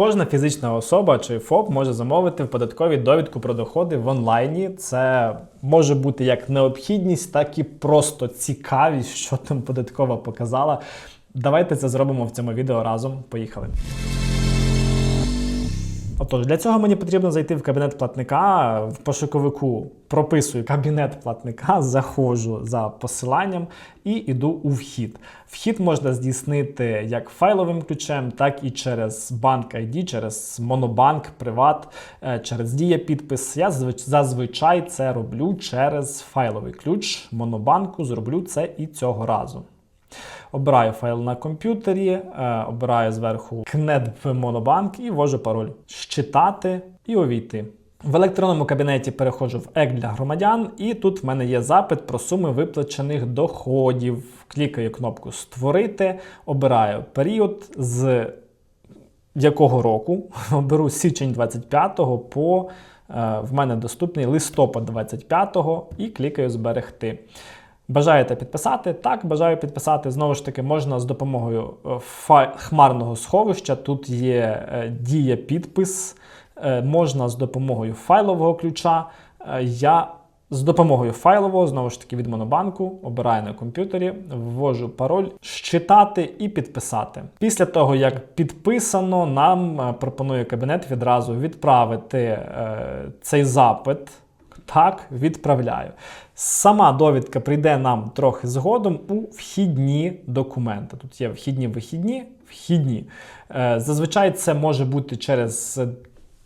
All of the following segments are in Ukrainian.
Кожна фізична особа чи ФОП може замовити в податковій довідку про доходи в онлайні. Це може бути як необхідність, так і просто цікавість, що там податкова показала. Давайте це зробимо в цьому відео разом. Поїхали. Отож, для цього мені потрібно зайти в кабінет платника в пошуковику. Прописую кабінет платника, заходжу за посиланням і йду у вхід. Вхід можна здійснити як файловим ключем, так і через банк ID, через Монобанк, Приват, е, через Дія підпис. Я зазвичай це роблю через файловий ключ Монобанку. Зроблю це і цього разу. Обираю файл на комп'ютері, е, обираю зверху в Монобанк і ввожу пароль «Щитати» і увійти. В електронному кабінеті переходжу в ЕК для громадян, і тут в мене є запит про суми виплачених доходів. Клікаю кнопку Створити, обираю період з якого року. Оберу січень 25-го по е, в мене доступний листопад 25-го і клікаю Зберегти. Бажаєте підписати? Так, бажаю підписати. Знову ж таки, можна з допомогою е, хмарного сховища. Тут є е, дія підпис, е, можна з допомогою файлового ключа. Я з допомогою файлового, знову ж таки, від Монобанку, обираю на комп'ютері, ввожу пароль, щитати і підписати. Після того, як підписано, нам пропонує кабінет відразу відправити е, цей запит. Так, відправляю. Сама довідка прийде нам трохи згодом у вхідні документи. Тут є вхідні вихідні, вхідні. Е, Зазвичай це може бути через е,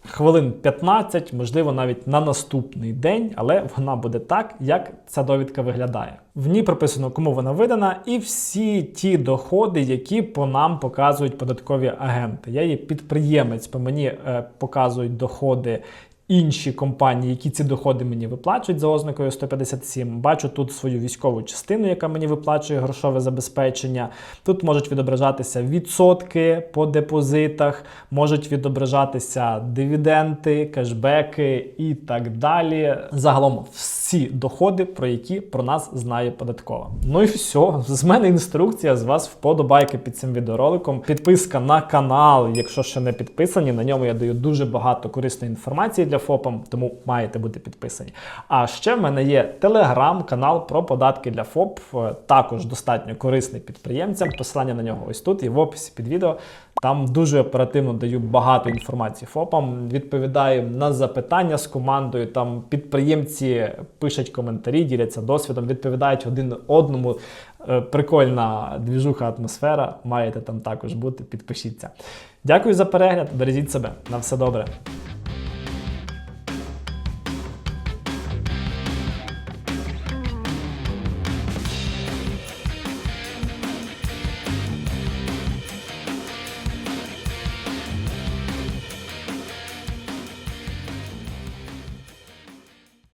хвилин 15, можливо, навіть на наступний день, але вона буде так, як ця довідка виглядає. В ній прописано, кому вона видана, і всі ті доходи, які по нам показують податкові агенти. Я є підприємець, по мені е, показують доходи інші компанії, які ці доходи мені виплачують за ознакою 157. Бачу тут свою військову частину, яка мені виплачує грошове забезпечення. Тут можуть відображатися відсотки по депозитах, можуть відображатися дивіденди, кешбеки і так далі. Загалом всі доходи, про які про нас знає податкова. Ну і все. З мене інструкція, з вас вподобайки під цим відеороликом. Підписка на канал, якщо ще не підписані. На ньому я даю дуже багато корисної інформації для ФОПам, тому маєте бути підписані. А ще в мене є телеграм-канал про податки для ФОП, е, також достатньо корисний підприємцям. Посилання на нього ось тут і в описі під відео. Там дуже оперативно даю багато інформації ФОПам, відповідаю на запитання з командою. Там підприємці пишуть коментарі, діляться досвідом, відповідають один одному. Е, Прикольна двіжуха атмосфера. Маєте там також бути. Підпишіться. Дякую за перегляд. Бережіть себе. На все добре.